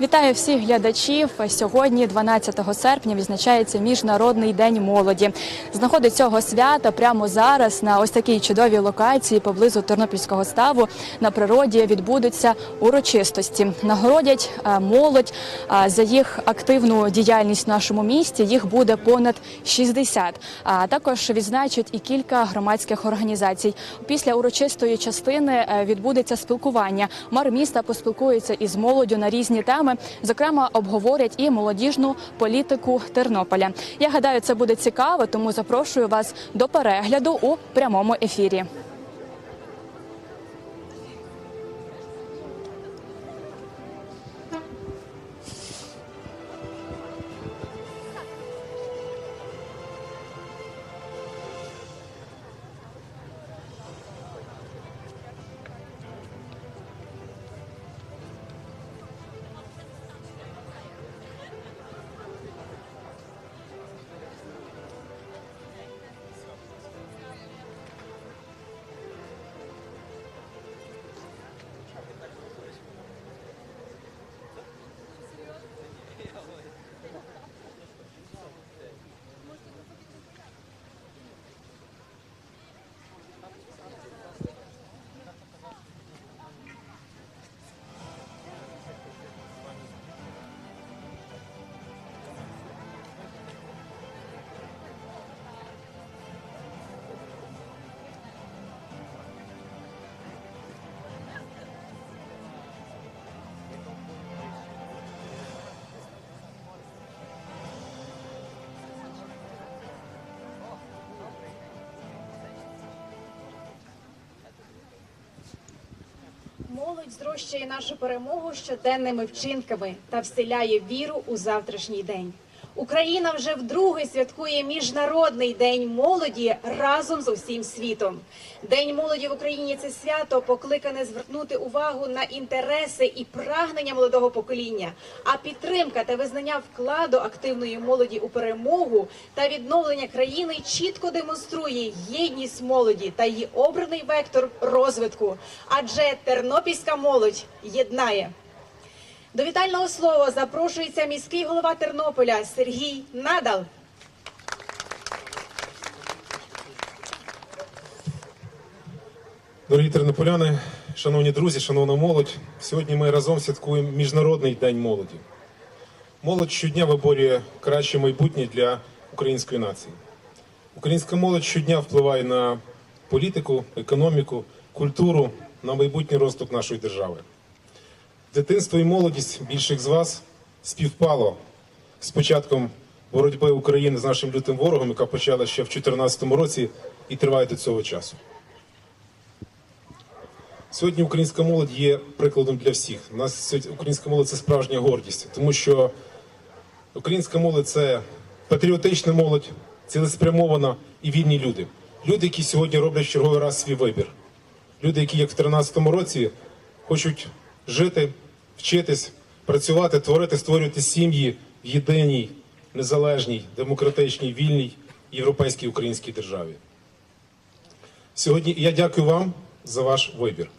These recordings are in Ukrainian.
Вітаю всіх глядачів. Сьогодні, 12 серпня, відзначається міжнародний день молоді. З нагоди цього свята прямо зараз на ось такій чудовій локації поблизу Тернопільського ставу на природі відбудуться урочистості. Нагородять е, молодь за їх активну діяльність в нашому місті. Їх буде понад 60. А також відзначать і кілька громадських організацій. Після урочистої частини е, відбудеться спілкування. Мер міста поспілкується із молоддю на різні теми. Зокрема, обговорять і молодіжну політику Тернополя. Я гадаю, це буде цікаво, тому запрошую вас до перегляду у прямому ефірі. Молодь зрощує нашу перемогу щоденними вчинками та вселяє віру у завтрашній день. Україна вже вдруге святкує міжнародний день молоді разом з усім світом. День молоді в Україні це свято покликане звернути увагу на інтереси і прагнення молодого покоління. А підтримка та визнання вкладу активної молоді у перемогу та відновлення країни чітко демонструє єдність молоді та її обраний вектор розвитку. Адже тернопільська молодь єднає. До вітального слова запрошується міський голова Тернополя Сергій Надал. Дорогі тернополяни, шановні друзі, шановна молодь, сьогодні ми разом святкуємо Міжнародний день молоді. Молодь щодня виборює краще майбутнє для української нації. Українська молодь щодня впливає на політику, економіку, культуру, на майбутній розвиток нашої держави. Дитинство і молодість більших з вас співпало з початком боротьби України з нашим лютим ворогом, яка почала ще в 2014 році і триває до цього часу. Сьогодні українська молодь є прикладом для всіх. У нас сьогодні українська молодь це справжня гордість, тому що українська молодь це патріотична молодь, цілеспрямована і вільні люди. Люди, які сьогодні роблять черговий раз свій вибір. Люди, які, як в 2013 році, хочуть жити, вчитись, працювати, творити, створювати сім'ї в єдиній, незалежній, демократичній, вільній європейській українській державі. Сьогодні я дякую вам за ваш вибір.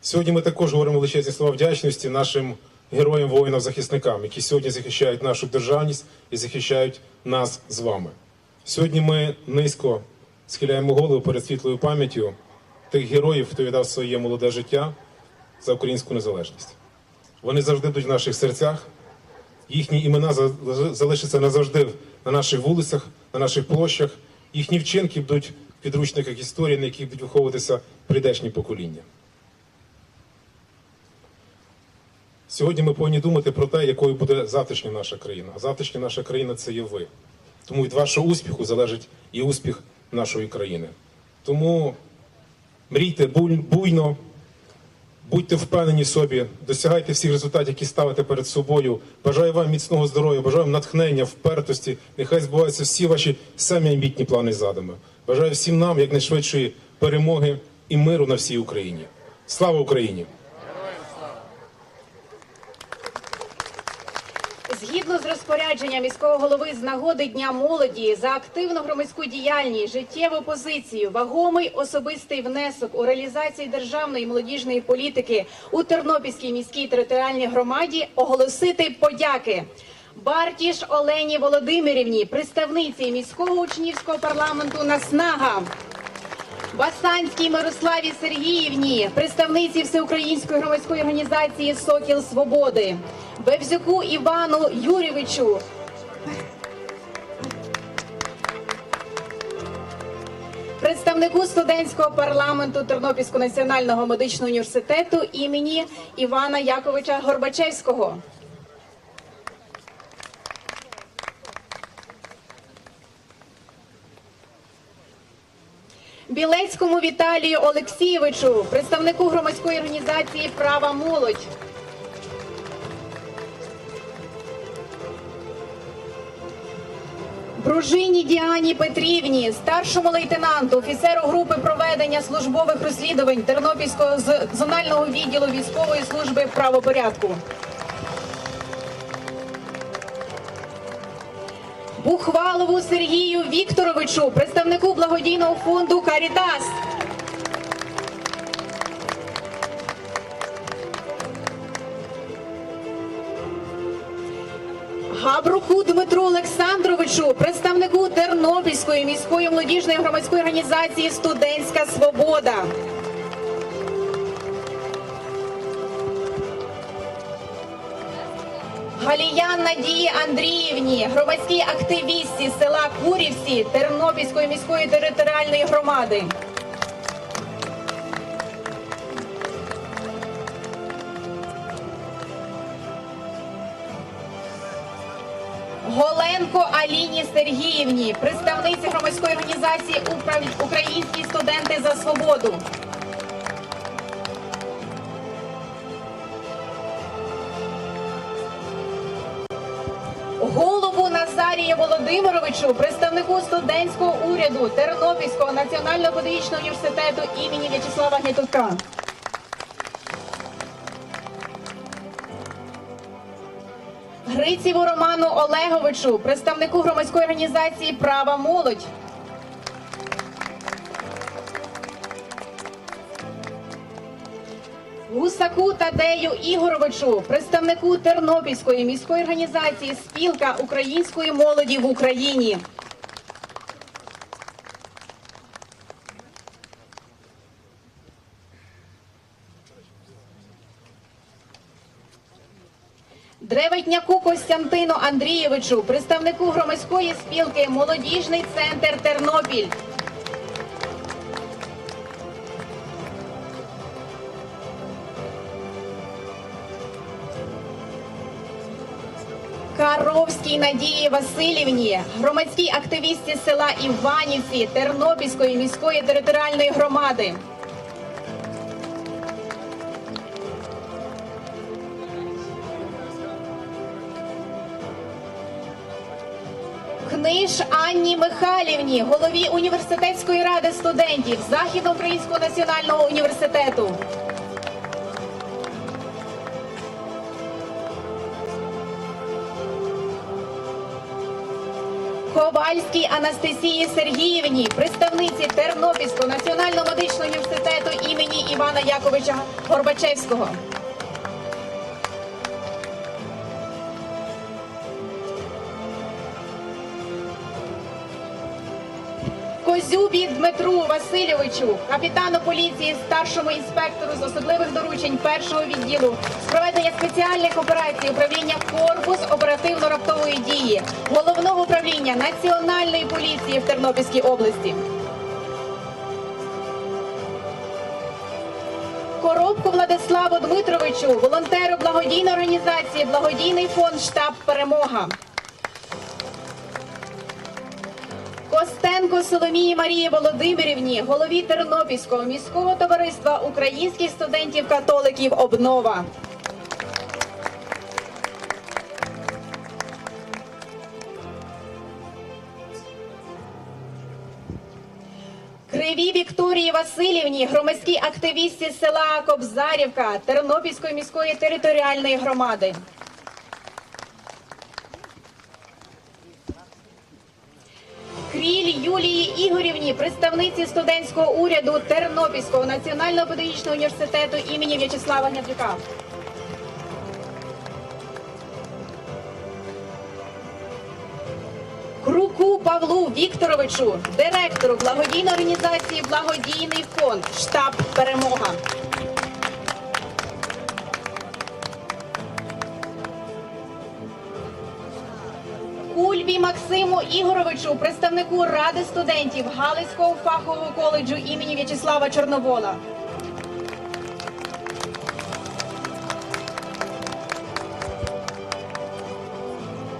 Сьогодні ми також говоримо величезні слова вдячності нашим героям, воїнам, захисникам, які сьогодні захищають нашу державність і захищають нас з вами. Сьогодні ми низько схиляємо голову перед світлою пам'яттю тих героїв, хто віддав своє молоде життя за українську незалежність. Вони завжди будуть в наших серцях. Їхні імена залишаться назавжди на наших вулицях, на наших площах. Їхні вчинки будуть в підручниках історії, на яких будуть виховуватися прийдешні покоління. Сьогодні ми повинні думати про те, якою буде завтрашня наша країна. А завтрашня наша країна це є ви. Тому від вашого успіху залежить і успіх нашої країни. Тому мрійте буйно, будьте впевнені собі, досягайте всіх результатів, які ставите перед собою. Бажаю вам міцного здоров'я, бажаю вам натхнення, впертості. Нехай збуваються всі ваші самі амбітні плани і задуми. Бажаю всім нам якнайшвидшої перемоги і миру на всій Україні. Слава Україні! Розпорядження міського голови з нагоди Дня молоді за активну громадську діяльність, життєву позицію, вагомий особистий внесок у реалізації державної молодіжної політики у Тернопільській міській територіальній громаді оголосити подяки. Бартіш Олені Володимирівні, представниці міського учнівського парламенту Наснага. Басанській Мирославі Сергіївні, представниці Всеукраїнської громадської організації Сокіл Свободи, Бевзюку Івану Юрійовичу. Представнику студентського парламенту Тернопільського національного медичного університету імені Івана Яковича Горбачевського. Білецькому Віталію Олексійовичу, представнику громадської організації Права молодь. Бружині Діані Петрівні, старшому лейтенанту, офіцеру групи проведення службових розслідувань Тернопільського зонального відділу військової служби правопорядку. Бухвалову Сергію Вікторовичу, представнику благодійного фонду Карітас. Габруку Дмитру Олександровичу, представнику Тернопільської міської молодіжної громадської організації Студентська Свобода. Галіян Надії Андріївні, громадській активістці села Курівці Тернопільської міської територіальної громади. Голенко Аліні Сергіївні, представниці громадської організації «Управ- Українські студенти за свободу. Голову Назарія Володимировичу, представнику студентського уряду Тернопільського національного педагогічного університету імені В'ячеслава Гнятука. Гриціву Роману Олеговичу, представнику громадської організації Права молодь. Гусаку Тадею Ігоровичу, представнику Тернопільської міської організації Спілка української молоді в Україні. Древетняку Костянтину Андрійовичу, представнику громадської спілки Молодіжний центр Тернопіль. Каровській Надії Васильівні, громадській активістці села Іванівці Тернопільської міської територіальної громади. Михайлівні, голові університетської ради студентів Західноукраїнського національного університету. Ковальській Анастасії Сергіївні, представниці Тернопільського національного медичного університету імені Івана Яковича Горбачевського. Козюбі Дмитру Васильовичу, капітану поліції, старшому інспектору з особливих доручень першого відділу з проведення спеціальних операцій управління корпус оперативно-раптової дії головного управління національної поліції в Тернопільській області. Коробку Владиславу Дмитровичу, волонтеру благодійної організації Благодійний фонд Штаб Перемога. Костенко Соломії Марії Володимирівні, голові Тернопільського міського товариства українських студентів-католиків Обнова. Криві Вікторії Васильівні, громадській активістці села Кобзарівка Тернопільської міської територіальної громади. Юлії Ігорівні, представниці студентського уряду Тернопільського національного педагогічного університету імені В'ячеслава Гнатюка. Круку Павлу Вікторовичу, директору благодійної організації Благодійний фонд Штаб Перемога. Кульбі Максиму Ігоровичу, представнику Ради студентів Галицького фахового коледжу імені В'ячеслава Чорновола.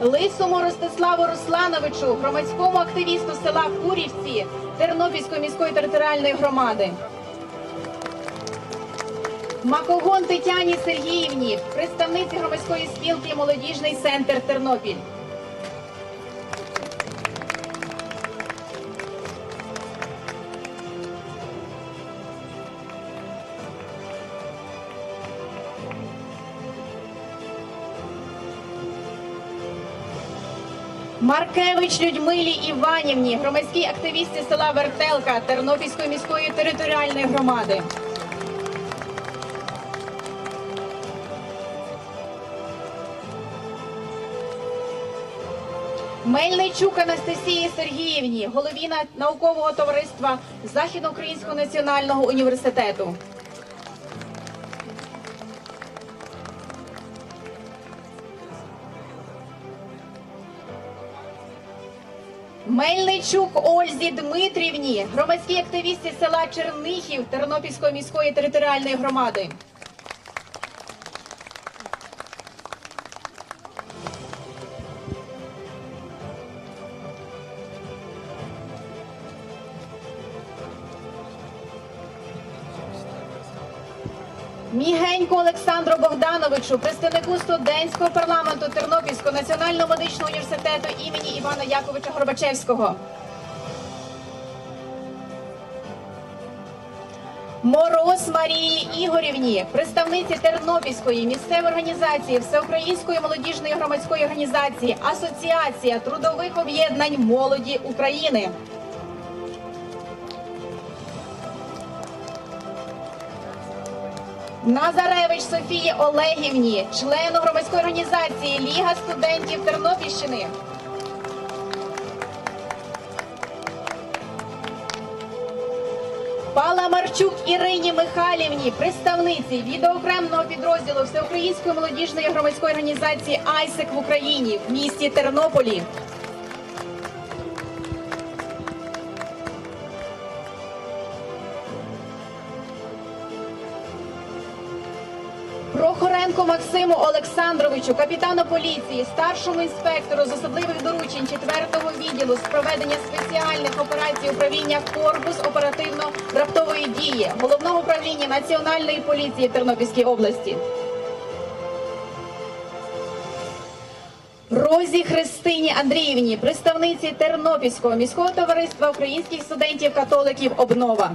Лисому Ростиславу Руслановичу, громадському активісту села Курівці Тернопільської міської територіальної громади. Макогон Тетяні Сергіївні, представниці громадської спілки Молодіжний центр Тернопіль. Маркевич Людмилі Іванівні, громадській активісті села Вертелка Тернопільської міської територіальної громади. Мельничук Анастасії Сергіївні, голові наукового товариства Західноукраїнського національного університету. Мельничук Ользі Дмитрівні, громадській активісті села Чернихів Тернопільської міської територіальної громади. Мігенько Олександру Богдановичу, представнику студентського парламенту Тернопільського національного медичного університету імені Івана Яковича Горбачевського. Мороз Марії Ігорівні, представниці Тернопільської місцевої організації Всеукраїнської молодіжної громадської організації Асоціація трудових об'єднань молоді України. Назаревич Софії Олегівні, члену громадської організації Ліга студентів Тернопільщини. Паламарчук Ірині Михайлівні, представниці відеоокремного підрозділу Всеукраїнської молодіжної громадської організації Айсек в Україні в місті Тернополі. Максиму Олександровичу, капітану поліції, старшому інспектору з особливих доручень 4-го відділу з проведення спеціальних операцій управління Корпус оперативно-раптової дії головного управління Національної поліції Тернопільській області. Розі Христині Андріївні, представниці Тернопільського міського товариства українських студентів-католиків Обнова.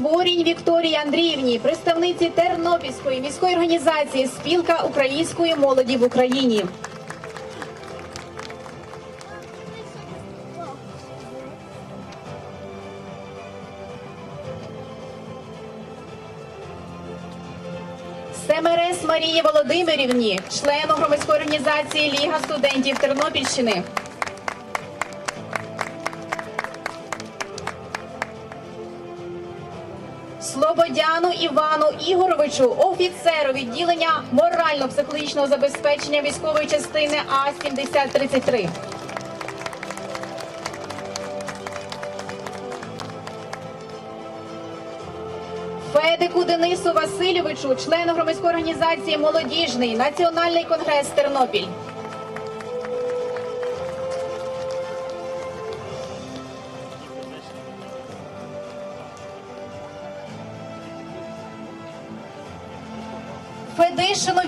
Створінь Вікторії Андріївні, представниці Тернопільської міської організації Спілка української молоді в Україні. Семерес Марії Володимирівні, члену громадської організації Ліга студентів Тернопільщини. Слободяну Івану Ігоровичу, офіцеру відділення морально-психологічного забезпечення військової частини А 7033 Федику Денису Васильовичу, члену громадської організації Молодіжний Національний конгрес Тернопіль.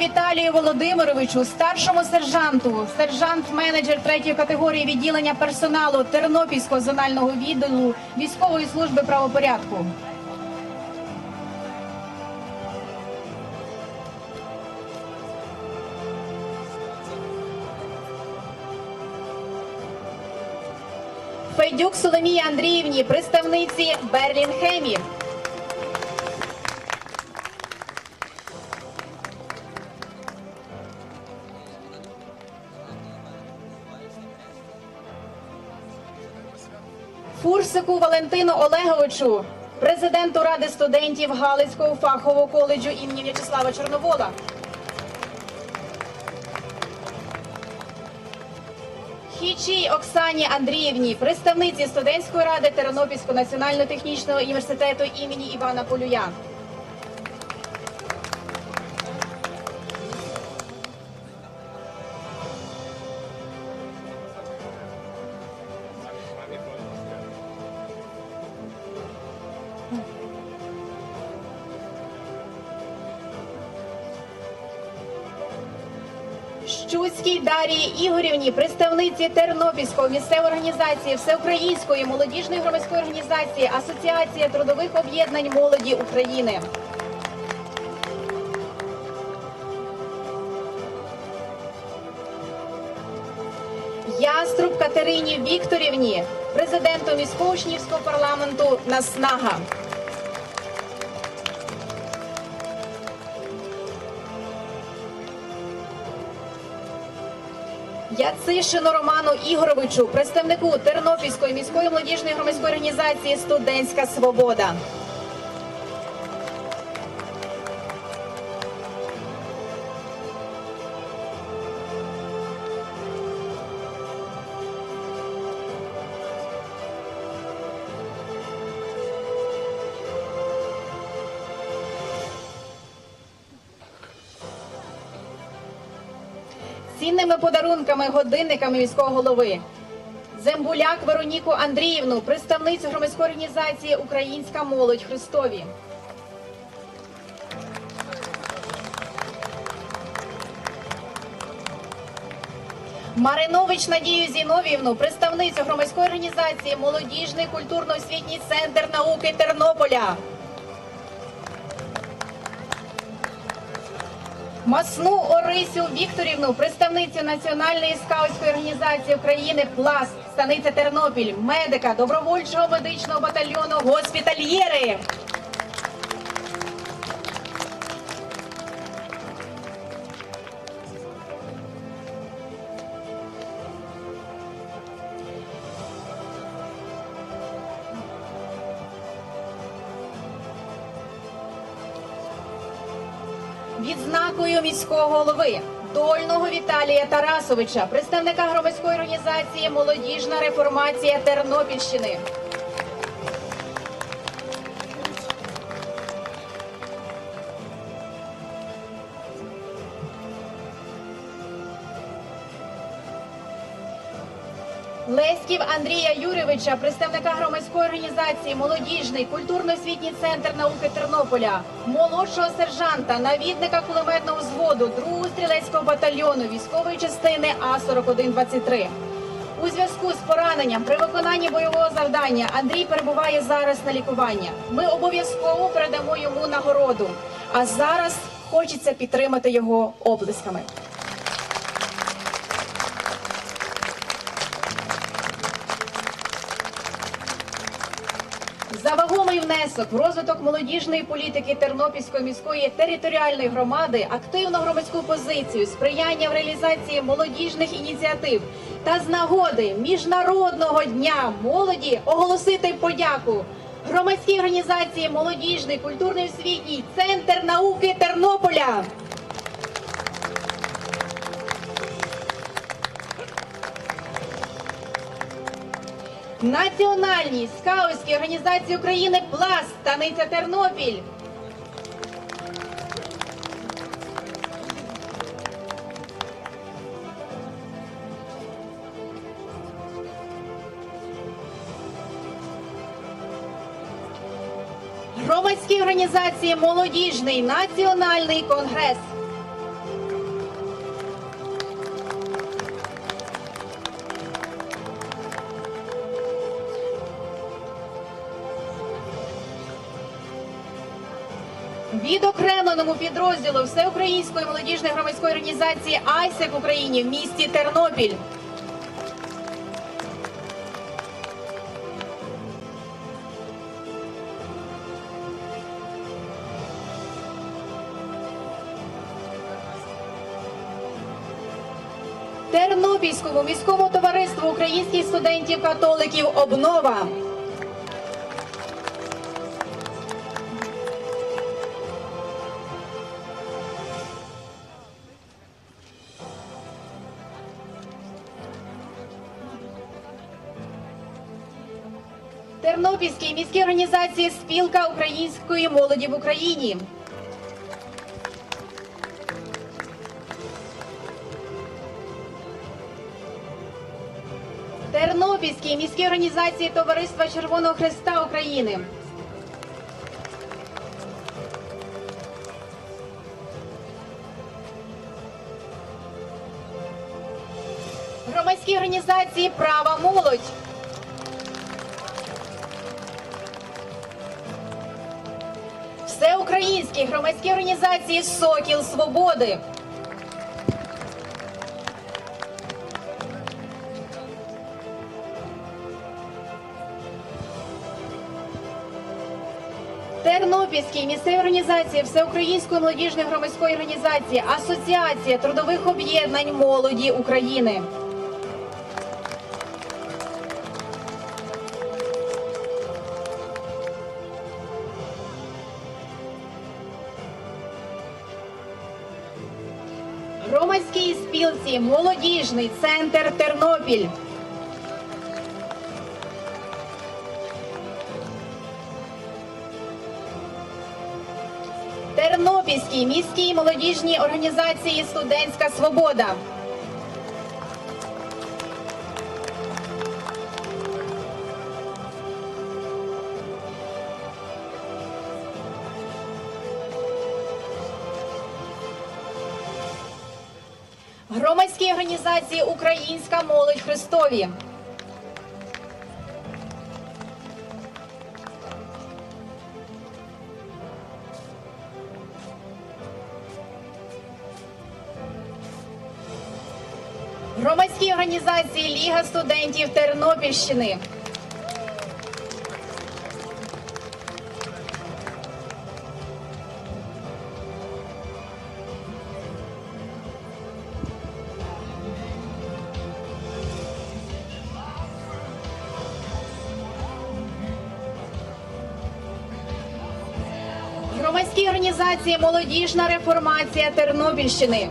Віталію Володимировичу, старшому сержанту, сержант-менеджер третьої категорії відділення персоналу Тернопільського зонального відділу військової служби правопорядку. Федюк Соломії Андріївні, представниці Берлінгемі. Фурсику Валентину Олеговичу, президенту Ради студентів Галицького фахового коледжу імені В'ячеслава Чорновола. Хічій Оксані Андріївні, представниці студентської ради Тернопільського національно-технічного університету імені Івана Полюя. Ігорівні, представниці Тернопільської місцевої організації Всеукраїнської молодіжної громадської організації Асоціація трудових об'єднань молоді України. Яструб Катерині Вікторівні, президенту міського учнівського парламенту Наснага. Яцишину Роману Ігоровичу, представнику Тернопільської міської молодіжної громадської організації Студентська Свобода. Цінними подарунками, годинниками міського голови. Зембуляк Вероніку Андріївну, представницю громадської організації Українська молодь Христові. Маринович Надію Зіновівну, представницю громадської організації Молодіжний культурно-освітній центр науки Тернополя. Масну Орисю Вікторівну, представницю Національної скаутської організації України Пласт, станиця Тернопіль, медика добровольчого медичного батальйону Госпітальєри. Відзнакою міського голови Дольного Віталія Тарасовича, представника громадської організації Молодіжна реформація Тернопільщини. Андрія Юрійовича, представника громадської організації Молодіжний культурно-освітній центр науки Тернополя, молодшого сержанта, навідника кулеметного взводу 2-го стрілецького батальйону військової частини А 4123 У зв'язку з пораненням при виконанні бойового завдання Андрій перебуває зараз на лікуванні. Ми обов'язково передамо йому нагороду. А зараз хочеться підтримати його оплесками. За вагомий внесок в розвиток молодіжної політики Тернопільської міської територіальної громади, активну громадську позицію, сприяння в реалізації молодіжних ініціатив та з нагоди міжнародного дня молоді оголосити подяку громадській організації Молодіжний культурний освітній центр науки Тернополя. Національній скаутській організації України Пласт станиця Тернопіль. Громадській організації Молодіжний національний конгрес. відокремленому підрозділу Всеукраїнської молодіжної громадської організації «Айсек» в Україні в місті Тернопіль. Тернопільському міському товариству українських студентів-католиків обнова. Тернопільській міській організації Спілка української молоді в Україні. Тернопільській міській організації Товариства Червоного Христа України. Громадській організації Права молодь. Всеукраїнській громадській організації Сокіл Свободи. Тернопільській місцевій організації Всеукраїнської молодіжної громадської організації Асоціація трудових об'єднань молоді України. Спілці Молодіжний центр Тернопіль. Тернопільській міській молодіжній організації Студентська Свобода. Організації Українська молодь Христові. Громадській організації Ліга студентів Тернопільщини. Організації Молодіжна реформація Тернопільщини.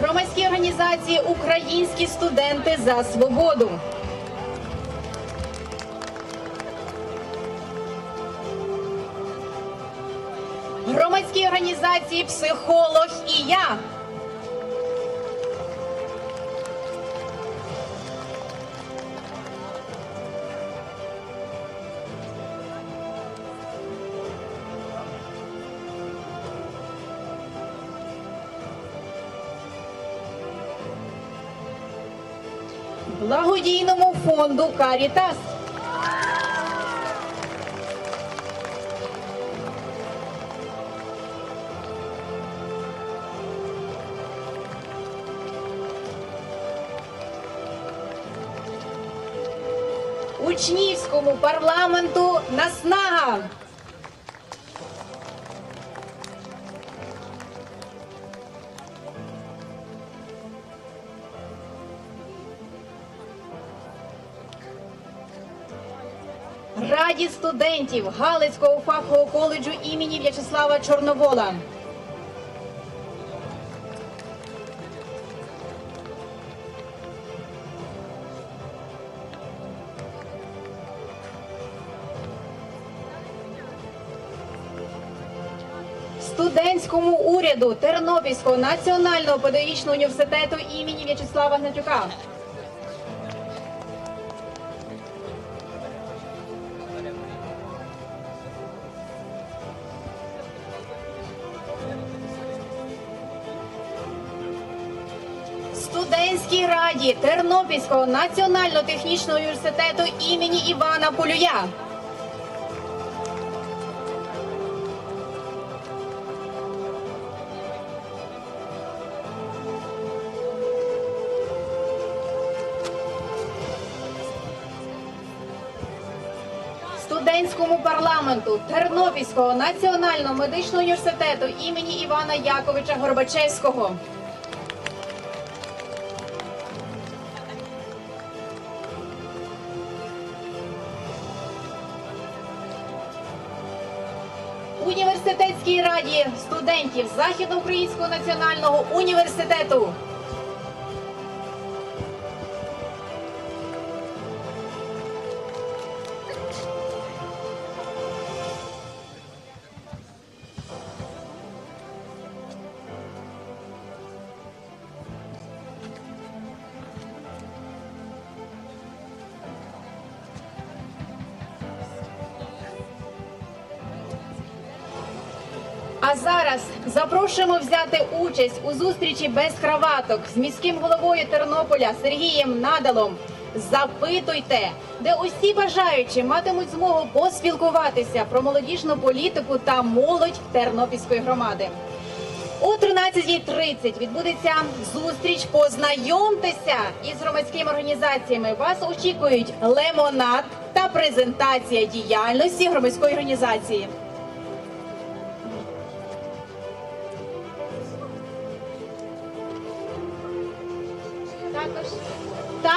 Громадські організації Українські студенти за свободу. Громадські організації Психолог і я. Фонду Карітас. Учнівському парламенту Наснага. Раді студентів Галицького фахового коледжу імені В'ячеслава Чорновола. Студентському уряду Тернопільського національного педагогічного університету імені В'ячеслава Гнатюка. Студентській Тернопільського національного технічного університету імені Івана Полюя. студентському парламенту Тернопільського національного медичного університету імені Івана Яковича Горбачевського. Студентів Західноукраїнського національного університету. Зараз запрошуємо взяти участь у зустрічі без краваток з міським головою Тернополя Сергієм Надалом. Запитуйте, де усі бажаючі матимуть змогу поспілкуватися про молодіжну політику та молодь Тернопільської громади. О 13.30 відбудеться зустріч. Познайомтеся із громадськими організаціями. Вас очікують лемонад та презентація діяльності громадської організації.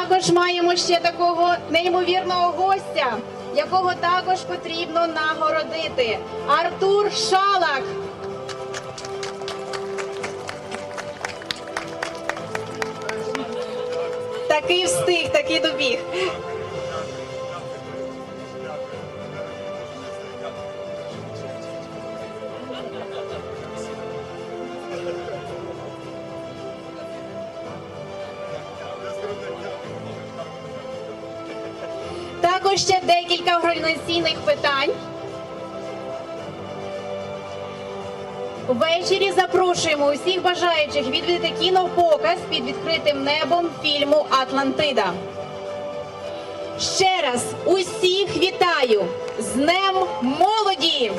Також маємо ще такого неймовірного гостя, якого також потрібно нагородити. Артур Шалак. Такий встиг, такий добіг. Організаційних питань. Ввечері запрошуємо усіх бажаючих відвідати кінопоказ під відкритим небом фільму Атлантида. Ще раз усіх вітаю з Днем молоді!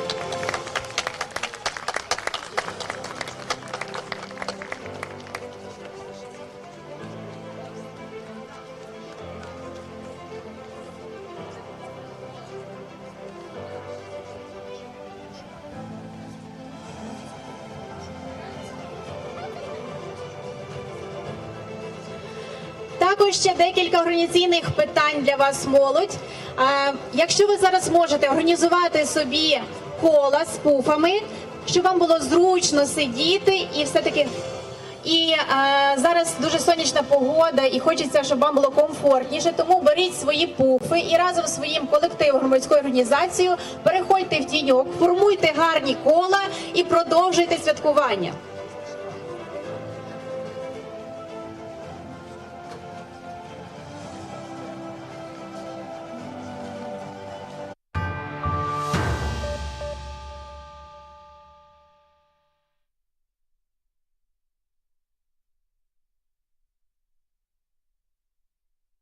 Також ще декілька організаційних питань для вас, молодь. Якщо ви зараз можете організувати собі кола з пуфами, щоб вам було зручно сидіти і все-таки. І е, зараз дуже сонячна погода, і хочеться, щоб вам було комфортніше. Тому беріть свої пуфи і разом з своїм колективом громадською організацією переходьте в тіньок, формуйте гарні кола і продовжуйте святкування.